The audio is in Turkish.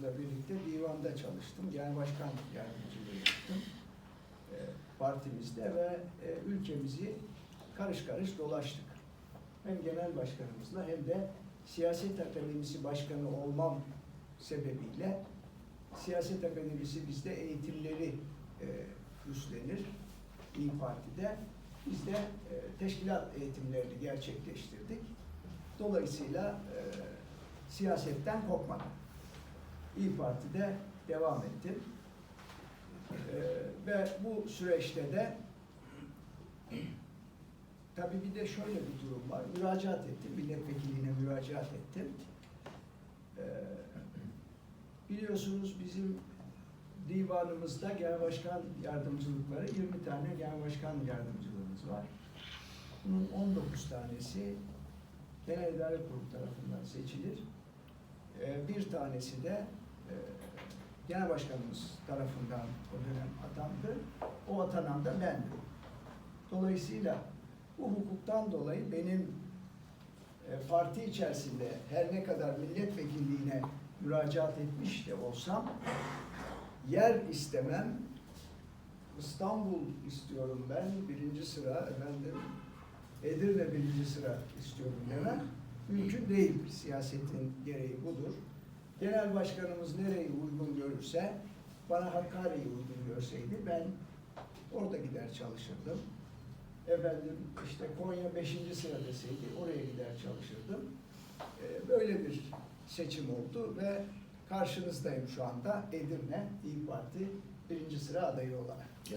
arkadaşımızla birlikte divanda çalıştım. Genel başkan yardımcılığı yaptım. E, partimizde ve e, ülkemizi karış karış dolaştık. Hem genel başkanımızla hem de siyaset akademisi başkanı olmam sebebiyle siyaset akademisi bizde eğitimleri e, üstlenir İyi Parti'de. Biz de e, teşkilat eğitimlerini gerçekleştirdik. Dolayısıyla e, siyasetten kopmadım. İyi Parti'de devam ettim. E, ve bu süreçte de tabii bir de şöyle bir durum var. Müracaat ettim. Milletvekilliğine müracaat ettim. E, biliyorsunuz bizim divanımızda genel başkan yardımcılıkları 20 tane genel başkan yardımcılığımız var. Bunun 19 tanesi Genel İdare Kurulu tarafından seçilir. Ee, Bir tanesi de Genel Başkanımız tarafından o dönem atandı. O atanan da bendim. Dolayısıyla bu hukuktan dolayı benim e, parti içerisinde her ne kadar milletvekilliğine müracaat etmiş de olsam yer istemem. İstanbul istiyorum ben birinci sıra efendim Edirne birinci sıra istiyorum demem mümkün değil. Siyasetin gereği budur. Genel başkanımız nereyi uygun görürse bana Hakkari'yi uygun görseydi ben orada gider çalışırdım. Efendim işte Konya beşinci sıra deseydi oraya gider çalışırdım. Ee, Böyle bir seçim oldu ve karşınızdayım şu anda Edirne İyi Parti birinci sıra adayı olarak.